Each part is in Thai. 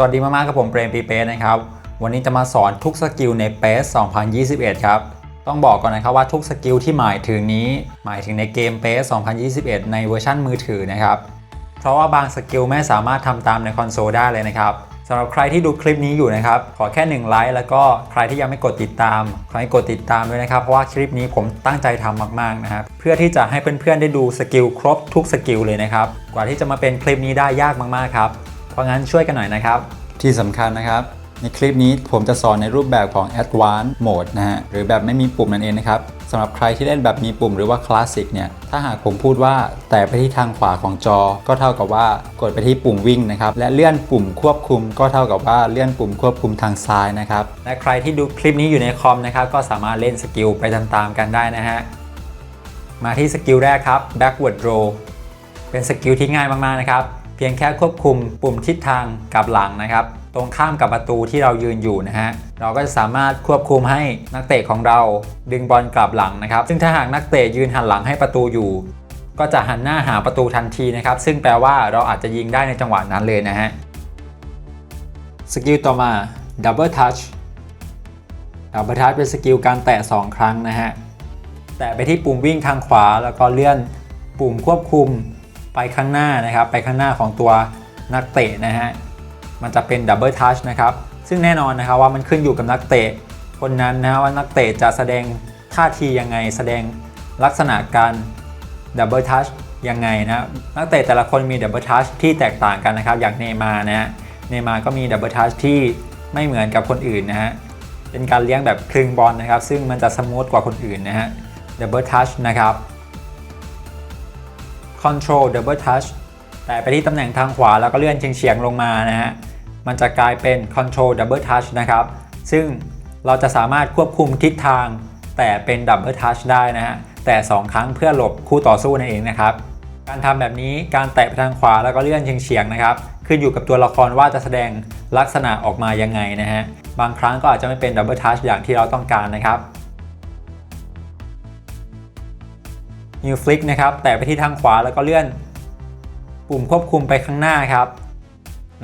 สวัสดีมากๆกับผมเปรมปีเปสนะครับ วันนี้จะมาสอนทุกสกิลในเปส2021 ครับ ต้องบอกก่อนนะครับว่าทุกสกิลที่หมายถึงนี้ หมายถึงในเกมเปส2021 ในเวอร์ชันมือถือนะครับ เพราะว่าบางสกิลไม่สามารถทำตามในคอนโซลได้เลยนะครับสำหรับใครที่ดูคลิปนี้อยู่นะครับ ขอแค่ 1 ไลค์แล้วก็ใครที่ยังไม่กดติดตาม ขอให้กดติดตามด้วยนะครับ เพราะว่าคลิปนี้ผมตั้งใจทำมากๆนะครับ เพื่อที่จะให้เพื่อนๆได้ดูสกิลครบทุกสกิลเลยนะครับ กว่าที่จะมาเป็นคลิปนี้ได้ยากมากๆครับ ราะงั้นช่วยกันหน่อยนะครับ ที่สำคัญนะครับ ในคลิปนี้ผมจะสอนในรูปแบบของ Advanced Mode นะฮะหรือแบบไม่มีปุ่มนั่นเองนะครับสำหรับใครที่เล่นแบบมีปุ่มหรือว่า Classic เนี่ยถ้าหากผมพูดว่าแตะไปที่ทางขวาของจอ ก็เท่ากับว่ากดไปที่ปุ่มวิ่งนะครับและเลื่อนปุ่มควบคุม ก็เท่ากับว่าเลื่อนปุ่มควบคุมทางซ้ายนะครับและใครที่ดูคลิปนี้อยู่ในคอมนะครับก็สามารถเล่นสกิลไปตามๆกันได้นะฮะมาที่สกิลแรกครับ backward row เป็นสกิลที่ง่ายมากๆนะครับ เพียงแค่ควบคุมปุ่มทิศทางกลับหลังนะครับ ตรงข้ามกับประตูที่เรายืนอยู่นะฮะเราก็จะสามารถควบคุมให้นักเตะของเราดึงบอลกลับหลังนะครับ ซึ่งถ้าหากนักเตะยืนหันหลังให้ประตูอยู่ก็จะหันหน้าหาประตูทันทีนะครับ ซึ่งแปลว่าเราอาจจะยิงได้ในจังหวะนั้นเลยนะฮะ สกิลต่อมา double touch double touch เป็นสกิลการแตะ 2 ครั้งนะฮะ แตะไปที่ปุ่มวิ่งทางขวาแล้วก็เลื่อนปุ่มควบคุม ไปข้างหน้านะครับ ไปข้างหน้าของตัวนักเตะนะฮะ มันจะเป็นดับเบิลทัชนะครับ ซึ่งแน่นอนนะครับว่ามันขึ้นอยู่กับนักเตะ คนนั้นนะว่านักเตะจะแสดงท่าทียังไง แสดงลักษณะการดับเบิลทัชยังไงนะ นักเตะแต่ละคนมีดับเบิลทัชที่แตกต่างกันนะครับ อย่างเนย์มานะฮะ เนย์มาก็มีดับเบิลทัชที่ไม่เหมือนกับคนอื่นนะฮะ เป็นการเลี้ยงแบบคลึงบอลนะครับ ซึ่งมันจะสมูทกว่าคนอื่นนะฮะ Double Touch นะครับ Control Double Touch แต่ไปที่ตำแหน่งทางขวาแล้วก็เลื่อนเฉียงๆลงมานะฮะ มันจะกลายเป็น Control Double Touch นะครับ ซึ่งเราจะสามารถควบคุมทิศทาง แต่เป็น Double Touch ได้นะฮะ แต่ 2 ครั้งเพื่อหลบคู่ต่อสู้นั่นเองนะครับ การทำแบบนี้การแตะไปทางขวาแล้วก็เลื่อนเฉียงๆนะครับ ขึ้นอยู่กับตัวละครว่าจะแสดงลักษณะออกมายังไงนะฮะ บางครั้งก็อาจจะไม่เป็น Double Touch อย่างที่เราต้องการนะครับ New Flick นะครับ แตะไปที่ทางขวาแล้วก็เลื่อน ปุ่มควบคุมไปข้างหน้าครับ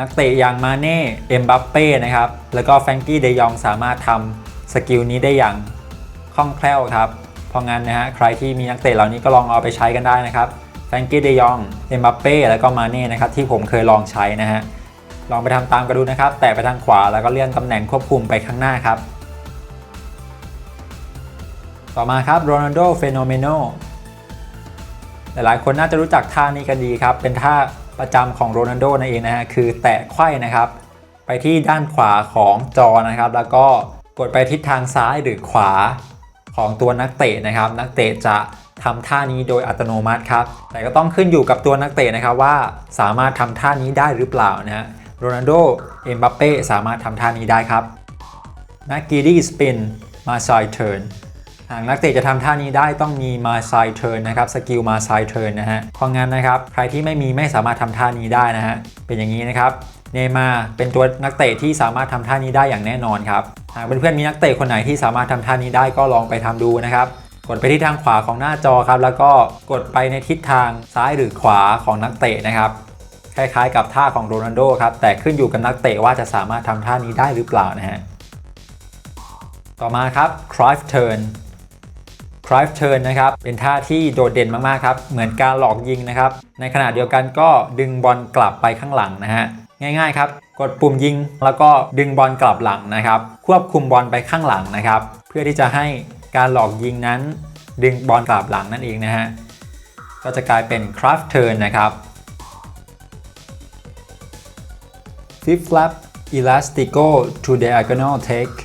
นักเตะอย่างมาเน่ เอ็มบัปเป้นะครับ แล้วก็แฟรงกี้เดยองสามารถทำสกิลนี้ได้อย่างคล่องแคล่วครับ เพราะงั้นนะฮะใครที่มีนักเตะเหล่านี้ก็ลองเอาไปใช้กันได้นะครับแฟรงกี้เดยอง เอ็มบัปเป้แล้วก็มาเน่นะครับที่ผมเคยลองใช้นะฮะลองไปทำตามกันดูนะครับ แตะไปทางขวาแล้วก็เลื่อนตำแหน่งควบคุมไปข้างหน้าครับ ต่อมาครับโรนัลโดเฟโนเมโน หลายๆ คนน่าจะรู้จักท่านี้กันดีครับ เป็นท่าประจำของโรนัลโดนั่นเองนะฮะ คือแตะไขว้นะครับ ไปที่ด้านขวาของจอนะครับ แล้วก็กดไปทิศทางซ้ายหรือขวาของตัวนักเตะนะครับ นักเตะจะทำท่านี้โดยอัตโนมัติครับ แต่ก็ต้องขึ้นอยู่กับตัวนักเตะนะครับว่าสามารถทำท่านี้ได้หรือเปล่านะฮะ โรนัลโด เอ็มบัปเป้สามารถทำท่านี้ได้ครับ นักกีดี้สปิน มาไซเทิร์น หากนักเตะจะทำท่านี้ได้ต้องมีมาไซเทิร์นนะครับสกิลมาไซเทิร์นนะฮะเพราะงั้นนะครับ ใครที่ไม่มีไม่สามารถทำท่านี้ได้นะฮะเป็นอย่างนี้นะครับเนมาเป็นตัวนักเตะที่สามารถทำท่านี้ได้อย่างแน่นอนครับหากเพื่อนๆมีนักเตะคนไหนที่สามารถทำท่านี้ได้ก็ลองไปทำดูนะครับกดไปที่ทางขวาของหน้าจอครับ แล้วก็กดไปในทิศทางซ้ายหรือขวาของนักเตะนะครับคล้ายๆ กับท่าของโรนัลโดครับแต่ขึ้นอยู่กับนักเตะว่าจะสามารถทำท่านี้ได้หรือเปล่านะฮะต่อมาครับ Cruyff Turn c r i v e Turn นะครับ เป็นท่าที่โดดเด่นมากๆครับ เหมือนการหลอกยิงนะครับ ในขณะเดียวกันก็ดึงบอลกลับไปข้างหลังนะฮะ ง่ายๆครับ กดปุ่มยิงแล้วก็ดึงบอลกลับหลังนะครับ ควบคุมบอลไปข้างหลังนะครับ เพื่อที่จะให้การหลอกยิงนั้น ดึงบอลกลับหลังนั่นเองนะฮะ ก็จะกลายเป็น c r i v e Turn นะครับ Flip Flap Elastico to Diagonal Take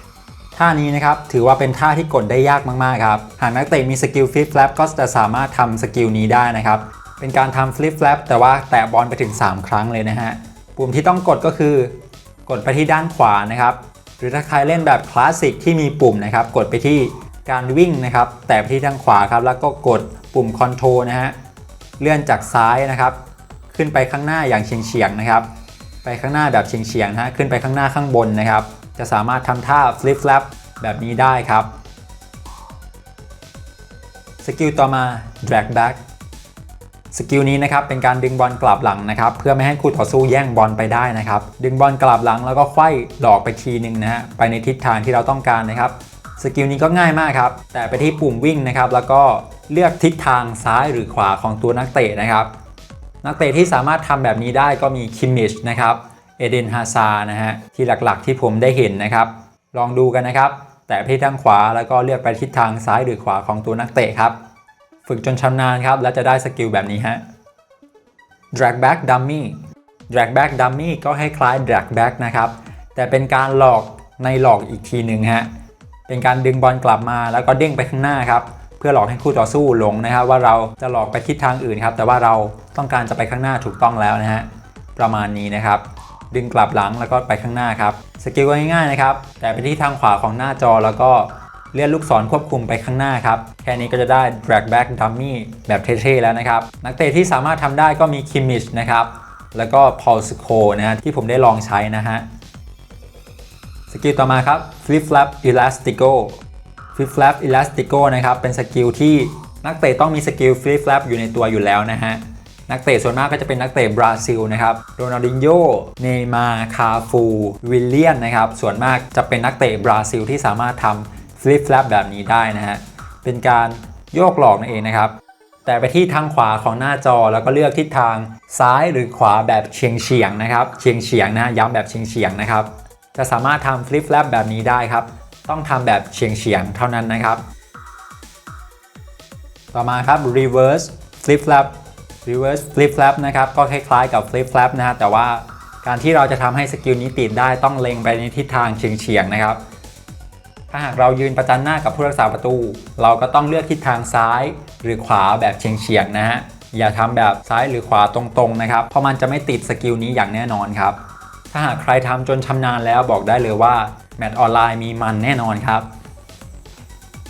ท่านี้นะครับถือว่าเป็นท่าที่กดได้ยากมาก ๆ ครับ หากนักเตะมีสกิลฟลิปแฟลปก็จะสามารถทำสกิลนี้ได้นะครับ เป็นการทำฟลิปแฟลปแต่ว่าแตะบอลไปถึง 3 ครั้งเลยนะฮะ ปุ่มที่ต้องกดก็คือกดไปที่ด้านขวานะครับ หรือถ้าใครเล่นแบบคลาสสิกที่มีปุ่มนะครับ กดไปที่การวิ่งนะครับ แตะไปที่ด้านขวาครับ แล้วก็กดปุ่มคอนโทรนะฮะ เลื่อนจากซ้ายนะครับ ขึ้นไปข้างหน้าอย่างเฉียงๆนะครับ ไปข้างหน้าแบบเฉียงๆนะฮะ ขึ้นไปข้างหน้าข้างบนนะครับ จะสามารถทำท่า flip flap แบบนี้ได้ครับ สกิลต่อมา drag back สกิลนี้นะครับเป็นการดึงบอลกลับหลังนะครับ เพื่อไม่ให้คู่ต่อสู้แย่งบอลไปได้นะครับ ดึงบอลกลับหลังแล้วก็ไขว้หลอกไปทีหนึ่งนะฮะไปในทิศทางที่เราต้องการนะครับสกิลนี้ก็ง่ายมากครับ แต่ไปที่ปุ่มวิ่งนะครับ แล้วก็เลือกทิศทางซ้ายหรือขวาของตัวนักเตะนะครับ นักเตะที่สามารถทำแบบนี้ได้ก็มีคิมมิชนะครับ เอเดนฮาซานะฮะที่หลักๆที่ผมได้เห็นนะครับ ลองดูกันนะครับ แต่ไปที่ทางขวาแล้วก็เลือกไปทิศทางซ้ายหรือขวาของตัวนักเตะครับ ฝึกจนชำนาญครับ แล้วจะได้สกิลแบบนี้ฮะ drag back dummy drag back dummy ก็คล้ายๆ drag back นะครับ แต่เป็นการหลอกในหลอกอีกทีหนึ่งฮะเป็นการดึงบอลกลับมาแล้วก็เด้งไปข้างหน้าครับเพื่อหลอกให้คู่ต่อสู้หลงนะครับ ว่าเราจะหลอกไปทิศทางอื่นครับ แต่ว่าเราต้องการจะไปข้างหน้าถูกต้องแล้วนะฮะประมาณนี้นะครับ ดึงกลับหลังแล้วก็ไปข้างหน้าครับสกิลก็ง่ายๆนะครับแต่ไปที่ทางขวาของหน้าจอแล้วก็เลื่อนลูกศรควบคุมไปข้างหน้าครับ แค่นี้ก็จะได้ drag back dummy แบบเท่ๆแล้วนะครับ นักเตะที่สามารถทำได้ก็มีคิมมิชนะครับ แล้วก็ Paul s c o นะฮะที่ผมได้ลองใช้นะฮะ สกิลต่อมาครับ flip flap elastico flip flap elastico นะครับ เป็นสกิลที่นักเตะต้องมีสกิล flip flap อยู่ในตัวอยู่แล้วนะฮะ นักเตะส่วนมากก็จะเป็นนักเตะบราซิลนะครับโรนัลดินโญ่เนย์มาร์คาฟูวิลเลียนนะครับ ส่วนมากจะเป็นนักเตะบราซิลที่สามารถทำ flip flap แบบนี้ได้นะฮะเป็นการโยกหลอกนั่นเองนะครับแต่ไปที่ทางขวาของหน้าจอแล้วก็เลือกทิศทางซ้ายหรือขวาแบบเฉียงเฉียงนะครับเฉียงเฉียงนะย้ำแบบเฉียงเฉียงนะครับจะสามารถทำ flip flap แบบนี้ได้ครับต้องทำแบบเฉียงเฉียงเท่านั้นนะครับ ต่อมาครับ reverse flip flap reverse flip flap นะครับก็คล้ายๆกับ flip flap นะฮะแต่ว่าการที่เราจะทำให้สกิลนี้ติดได้ต้องเล็งไปในทิศทางเฉียงๆนะครับ ถ้าหากเรายืนประจันหน้ากับผู้รักษาประตู เราก็ต้องเลือกทิศทางซ้ายหรือขวาแบบเฉียงๆนะฮะอย่าทำแบบซ้ายหรือขวาตรงๆนะครับเพราะมันจะไม่ติดสกิลนี้อย่างแน่นอนครับ ถ้าหากใครทำจนชำนาญแล้วบอกได้เลยว่าแมตช์ออนไลน์มีมันแน่นอนครับ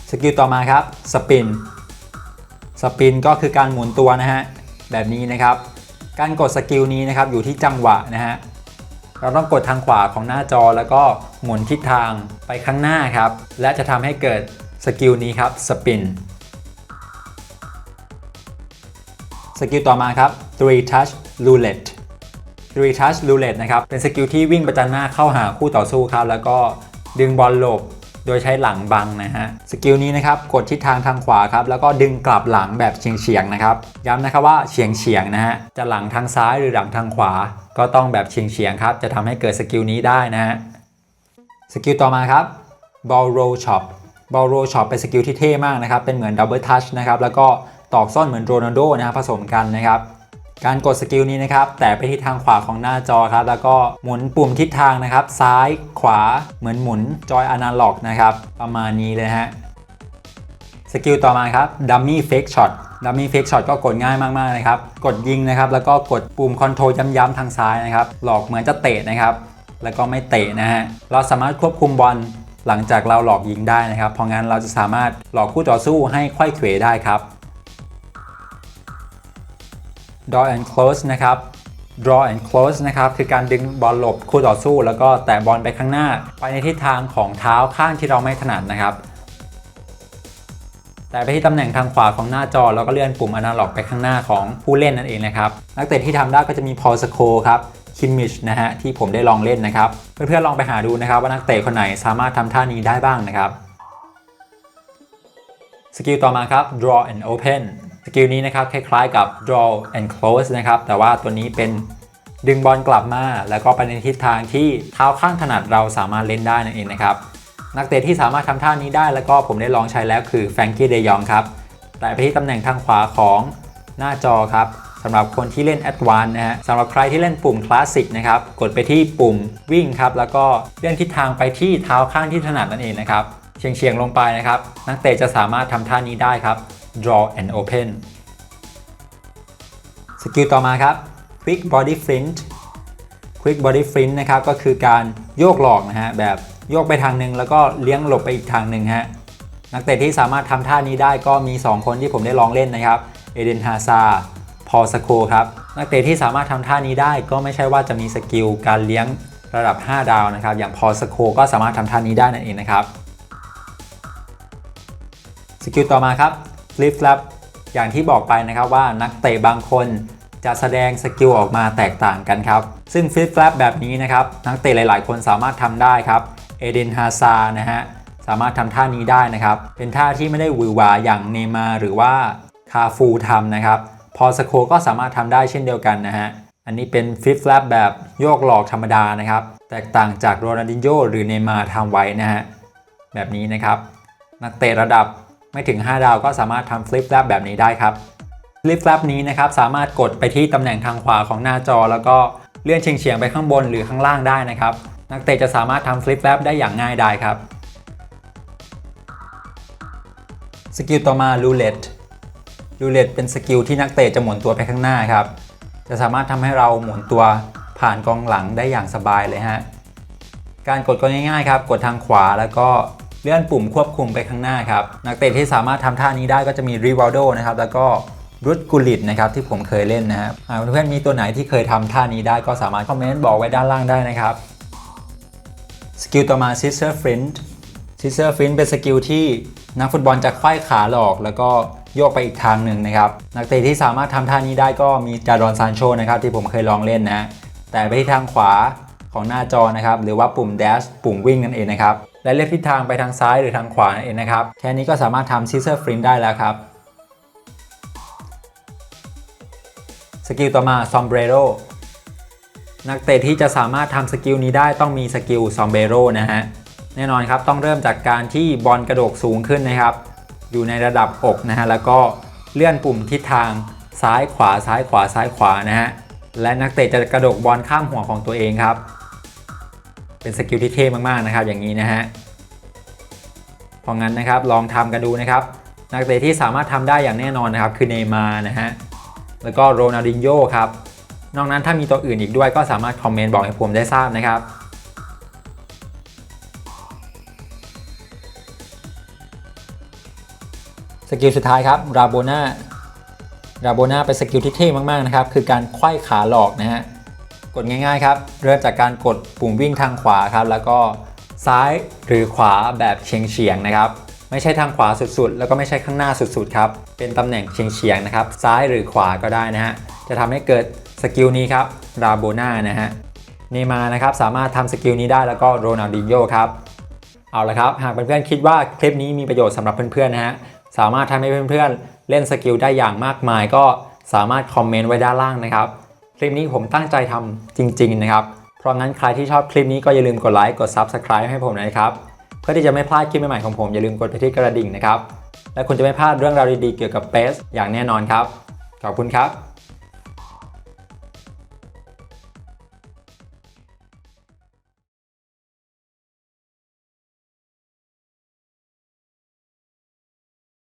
สกิลต่อมาครับสปินสปินก็คือการหมุนตัวนะฮะ แบบนี้นะครับ การกดสกิลนี้นะครับอยู่ที่จังหวะนะฮะเราต้องกดทางขวาของหน้าจอแล้วก็หมุนทิศทางไปข้างหน้าครับ และจะทำให้เกิดสกิลนี้ครับสปินสกิลต่อมาครับ three touch roulette three touch roulette นะครับ เป็นสกิลที่วิ่งประจันหน้าเข้าหาคู่ต่อสู้ครับ แล้วก็ดึงบอลหลบ โดยใช้หลังบังนะฮะ สกิลนี้นะครับกดทิศทางทางขวาครับแล้วก็ดึงกลับหลังแบบเฉียงๆนะครับ ย้ำนะครับว่าเฉียงๆนะฮะจะหลังทางซ้ายหรือหลังทางขวา ก็ต้องแบบเฉียงๆครับจะทำให้เกิดสกิลนี้ได้นะฮะสกิลต่อมาครับ ball roll chop ball roll chop เป็นสกิลที่เท่มากนะครับเป็นเหมือน double touch นะครับแล้วก็ตอกซ่อนเหมือนโรนัลโดนะครับผสมกันนะครับ การกดสกิลนี้นะครับ แต่ไปที่ทางขวาของหน้าจอครับ แล้วก็หมุนปุ่มทิศทางนะครับ ซ้ายขวาเหมือนหมุนจอยอนาล็อกนะครับ ประมาณนี้เลยฮะสกิลต่อมาครับ Dummy Fake Shot Dummy Fake Shot ก็กดง่ายมากๆนะครับ กดยิงนะครับ แล้วก็กดปุ่มคอนโทรลย้ำๆทางซ้ายนะครับ หลอกเหมือนจะเตะนะครับ แล้วก็ไม่เตะนะฮะ เราสามารถควบคุมบอลหลังจากเราหลอกยิงได้นะครับ เพราะงั้นเราจะสามารถหลอกคู่ต่อสู้ให้ไขว้เขวได้ครับ draw and close นะครับ draw and close นะครับคือการดึงบอลหลบคู่ต่อสู้ แล้วก็แตะบอลไปข้างหน้า ไปในทิศทางของเท้าข้างที่เราไม่ถนัดนะครับ แต่ไปที่ตำแหน่งทางขวาของหน้าจอแล้วก็เลื่อนปุ่มอนาล็อกไปข้างหน้าของผู้เล่นนั่นเองนะครับ นักเตะที่ทำได้ก็จะมีพอลสโคครับคิมมิชนะฮะที่ผมได้ลองเล่นนะครับ เพื่อนๆลองไปหาดูนะครับว่านักเตะคนไหนสามารถทำท่านี้ได้บ้างนะครับ สกิลต่อมาครับ draw and open กิลนี้นะครับคล้ายๆกับ draw and close นะครับแต่ว่าตัวนี้เป็นดึงบอลกลับมา แล้วก็ไปในทิศทางที่เท้าข้างถนัดเราสามารถเล่นได้นั่นเองนะครับนักเตะที่สามารถทำท่านี้ได้แล้วก็ผมได้ลองใช้แล้วคือแฟรงกี้เดยองครับแต่ไปที่ตำแหน่งทางขวาของหน้าจอครับสำหรับคนที่เล่น a d v a n c e นะฮะสำหรับใครที่เล่นปุ่มคลาสสิกนะครับกดไปที่ปุ่มวิ่งครับแล้วก็เลื่อนทิศทางไปที่เท้าข้างที่ถนัดนั่นเองนะครับเฉียงๆลงไปนะครับ นักเตะจะสามารถทำท่านี้ได้ครับ draw and open สกิลต่อมาครับ quick body flint quick body flint นะครับก็คือการโยกหลอกนะฮะแบบโยกไปทางหนึ่งแล้วก็เลี้ยงหลบไปอีกทางหนึ่งฮะนักเตะที่สามารถทำท่านี้ได้ก็มี 2 คนที่ผมได้ลองเล่นนะครับเอเดนฮาซาพอสโคครับนักเตะที่สามารถทำท่านี้ได้ก็ไม่ใช่ว่าจะมีสกิลการเลี้ยงระดับ 5 ดาวนะครับ อย่างพอสโคก็สามารถทำท่านี้ได้นั่นเองนะครับสกิลต่อมาครับ flip flap อย่างที่บอกไปนะครับว่านักเตะบางคนจะแสดงสกิลออกมาแตกต่างกันครับซึ่งฟิตแฟลปแบบนี้นะครับนักเตะหลายๆ คนสามารถทำได้ครับเอเดนฮาซานะฮะสามารถทำท่านี้ได้นะครับ เป็นท่าที่ไม่ได้วือหวาอย่างเนมาหรือว่าคาฟูทำนะครับพอสโคก็สามารถทำได้เช่นเดียวกันนะฮะอันนี้เป็นฟิตแฟลปแบบโยกหลอกธรรมดานะครับแตกต่างจากโรนัลดินโญหรือเนมาร์ทำไว้นะฮะแบบนี้นะครับนักเตะระดับ ไม่ถึง 5 ดาวก็สามารถทำฟลิปแฟลปแบบนี้ได้ครับฟลิปแฟลปนี้นะครับสามารถกดไปที่ตำแหน่งทางขวาของหน้าจอ แล้วก็เลื่อนเฉียงๆไปข้างบนหรือข้างล่างได้นะครับ นักเตะจะสามารถทำฟลิปแฟลปได้อย่างง่ายไดายครับสกิลต่อมาลูเลตลูเลตเป็นสกิลที่นักเตะจะหมุนตัวไปข้างหน้าครับ จะสามารถทำให้เราหมุนตัวผ่านกองหลังได้อย่างสบายเลยฮะ การกดก็ง่ายๆครับ กดทางขวาแล้วก็ เลื่อนปุ่มควบคุมไปข้างหน้าครับ นักเตะที่สามารถทำท่านี้ได้ก็จะมีริว a ลโดนะครับ แล้วก็รุดกุลิตนะครับที่ผมเคยเล่นนะครับเพื่อนๆมีตัวไหนที่เคยทำท่านี้ได้ก็สามารถคอมเมนต์บอกไว้ด้านล่างได้นะครับ สกิลต่อมา Scissor Flint Scissor Flint เป็นสกิลที่นักฟุตบอลจะไขว้าขาหลอก แล้วก็โยกไปอีกทางหนึ่งนะครับ นักเตะที่สามารถทำท่านี้ได้ก็มีจารอนซานโชนะครับที่ผมเคยลองเล่นนะ แต่ไปที่ทางขวา ของหน้าจอนะครับหรือว่าปุ่ม dash ปุ่มวิ่งนั่นเองนะครับและเลือกทิศทางไปทางซ้ายหรือทางขวานั่นเองนะครับแค่นี้ก็สามารถทำ Scissor Flint ได้แล้วครับสกิลต่อมา Sombrero นักเตะที่จะสามารถทำสกิลนี้ได้ต้องมีสกิล Sombrero นะฮะแน่นอนครับต้องเริ่มจากการที่บอลกระโดดสูงขึ้นนะครับ อยู่ในระดับอกนะฮะแล้วก็เลื่อนปุ่มทิศทางซ้ายขวาซ้ายขวาซ้ายขวานะฮะและนักเตะจะกระโดดบอลข้ามหัวของตัวเองครับ เป็นสกิลที่เท่มากๆนะครับ อย่างนี้นะฮะเพราะงั้นนะครับลองทำกันดูนะครับ นักเตะที่สามารถทำได้อย่างแน่นอนนะครับ คือเนย์มาร์นะฮะแล้วก็โรนัลดินโญ่ครับนอกนั้นถ้ามีตัวอื่นอีกด้วยก็สามารถคอมเมนต์บอกให้ผมได้ทราบนะครับสกิลสุดท้ายครับราโบนาราโบนาเป็นสกิลที่เท่มาก ๆ นะครับ คือการไขว้ขาหลอกนะฮะ กดง่ายๆครับ เริ่มจากการกดปุ่มวิ่งทางขวาครับ แล้วก็ซ้ายหรือขวาแบบเฉียงๆนะครับ ไม่ใช่ทางขวาสุดๆ แล้วก็ไม่ใช่ข้างหน้าสุดๆครับเป็นตำแหน่งเฉียงๆนะครับ ซ้ายหรือขวาก็ได้นะฮะจะทำให้เกิดสกิลนี้ครับราโบนานะฮะเนย์มานะครับสามารถทำสกิลนี้ได้แล้วก็โรนัลดินโญ่ครับเอาละครับหากเพื่อนๆคิดว่าคลิปนี้มีประโยชน์สำหรับเพื่อนๆนะฮะสามารถทำให้เพื่อนๆเล่นสกิลได้อย่างมากมายก็สามารถคอมเมนต์ไว้ด้านล่างนะครับ คลิปนี้ผมตั้งใจทำจริง ๆ นะครับ เพราะงั้นใครที่ชอบคลิปนี้ก็อย่าลืมกดไลค์กด Subscribe ให้ผมนะครับ เพื่อที่จะไม่พลาดคลิปใหม่ๆของผมอย่าลืมกดไปที่กระดิ่งนะครับ และคุณจะไม่พลาดเรื่องราวดีๆเกี่ยวกับเปสอย่างแน่นอนครับ ขอบคุณครับ